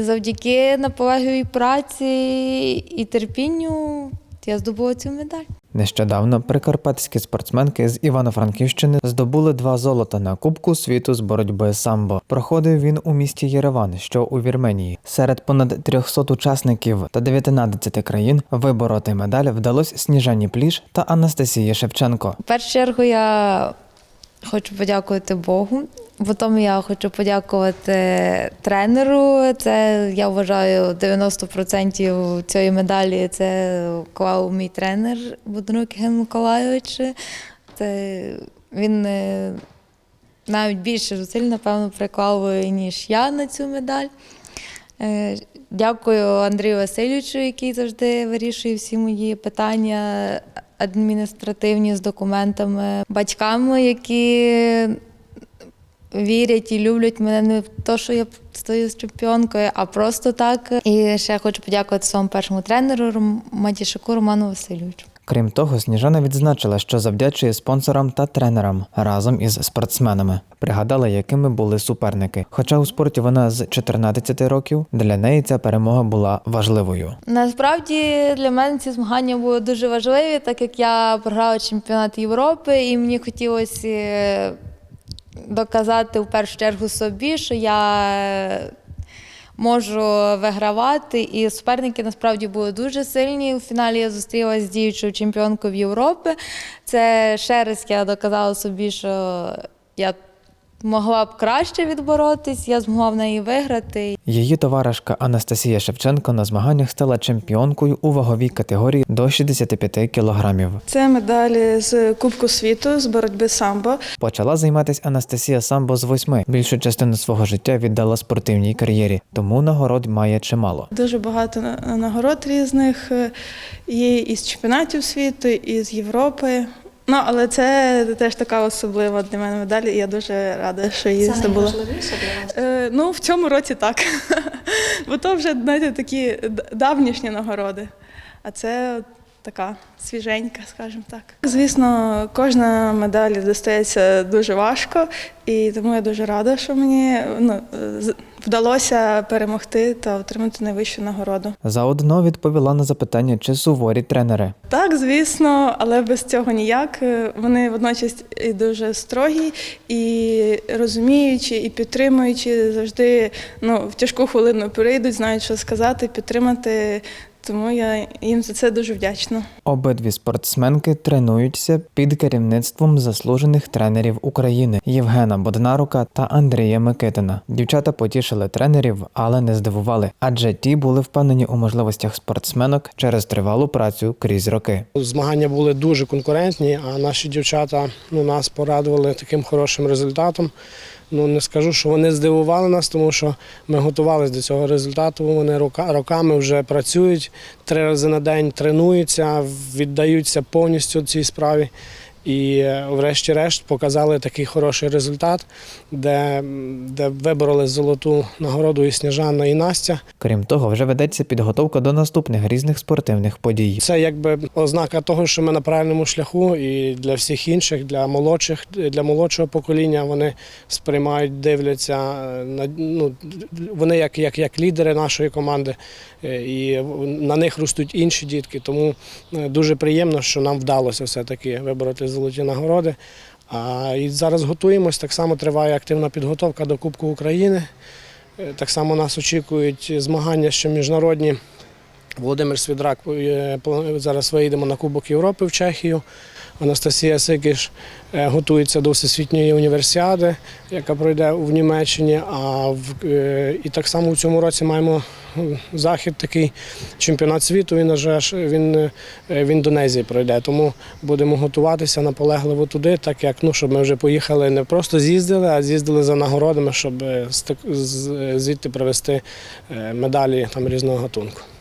Завдяки наполегливій праці і терпінню я здобула цю медаль. Нещодавно прикарпатські спортсменки з Івано-Франківщини здобули два золота на Кубку світу з боротьби самбо. Проходив він у місті Єреван, що у Вірменії. Серед понад 300 учасників та 19 країн вибороти медаль вдалося Сніжані Пліш та Анастасії Шевченко. В першу чергу я хочу подякувати Богу. Потім я хочу подякувати тренеру. Це я вважаю 90% цієї медалі це вклав мій тренер Буденук Ген Миколайович. Це він е, навіть більше зусиль, напевно, приклав, ніж я на цю медаль. Е, Дякую Андрію Васильовичу, який завжди вирішує всі мої питання адміністративні з документами, батькам, які вірять і люблять мене не в те, що я стою з чемпіонкою, а просто так. І ще хочу подякувати своєму першому тренеру Матішаку Роману Васильовичу. Крім того, Сніжана відзначила, що завдячує спонсорам та тренерам разом із спортсменами. Пригадала, якими були суперники. Хоча у спорті вона з 14 років, для неї ця перемога була важливою. Насправді для мене ці змагання були дуже важливі, так як я програла чемпіонат Європи, і мені хотілося е, доказати в першу чергу собі, що я можу вигравати. І суперники насправді були дуже сильні. У фіналі я зустрілася з діючою чемпіонкою Європи. Це ще раз я доказала собі, що я могла б краще відборотись, я змогла в неї виграти. Її товаришка Анастасія Шевченко на змаганнях стала чемпіонкою у ваговій категорії до 65 кілограмів. Це медалі з Кубку світу з боротьби самбо. Почала займатися Анастасія самбо з восьми. Більшу частину свого життя віддала спортивній кар'єрі, тому нагород має чимало. Дуже багато на- нагород різних е, є із чемпіонатів світу, і з Європи. Ну, але це теж така особлива для мене медаль, і я дуже рада, що її здобула. Е, ну, в цьому році так. Бо то вже, знаєте, такі давнішні нагороди. А це така свіженька, скажімо так. Звісно, кожна медаль достається дуже важко, і тому я дуже рада, що мені ну, вдалося перемогти та отримати найвищу нагороду. Заодно відповіла на запитання, чи суворі тренери. Так, звісно, але без цього ніяк. Вони водночас і дуже строгі, і розуміючі, і підтримуючі, завжди ну, в тяжку хвилину прийдуть, знають, що сказати, підтримати. Тому я їм за це дуже вдячна. Обидві спортсменки тренуються під керівництвом заслужених тренерів України Євгена Боднарука та Андрія Микитина. Дівчата потішили тренерів, але не здивували, адже ті були впевнені у можливостях спортсменок через тривалу працю крізь роки. Змагання були дуже конкурентні, а наші дівчата ну, нас порадували таким хорошим результатом. Ну не скажу, що вони здивували нас, тому що ми готувалися до цього результату. Вони рока- роками вже працюють три рази на день, тренуються, віддаються повністю цій справі. І е, врешті-решт показали такий хороший результат, де, де вибороли золоту нагороду і Сніжана, і Настя. Крім того, вже ведеться підготовка до наступних різних спортивних подій. Це якби ознака того, що ми на правильному шляху, і для всіх інших, для молодших, для молодшого покоління вони сприймають, дивляться е, на ну, вони як, як, як лідери нашої команди, е, і на них ростуть інші дітки. Тому дуже приємно, що нам вдалося все-таки вибороти золоті нагороди. А і зараз готуємось. Так само триває активна підготовка до Кубку України. Е, Так само нас очікують змагання що міжнародні. Володимир Свідрак е, зараз виїдемо на Кубок Європи в Чехію. Анастасія Сикиш е, готується до всесвітньої універсіади, яка пройде в Німеччині. А в, е, і так само в цьому році маємо захід такий чемпіонат світу. Він він в Індонезії пройде. Тому будемо готуватися наполегливо туди, так як ну щоб ми вже поїхали не просто з'їздили, а з'їздили за нагородами, щоб звідти привезти медалі там різного гатунку.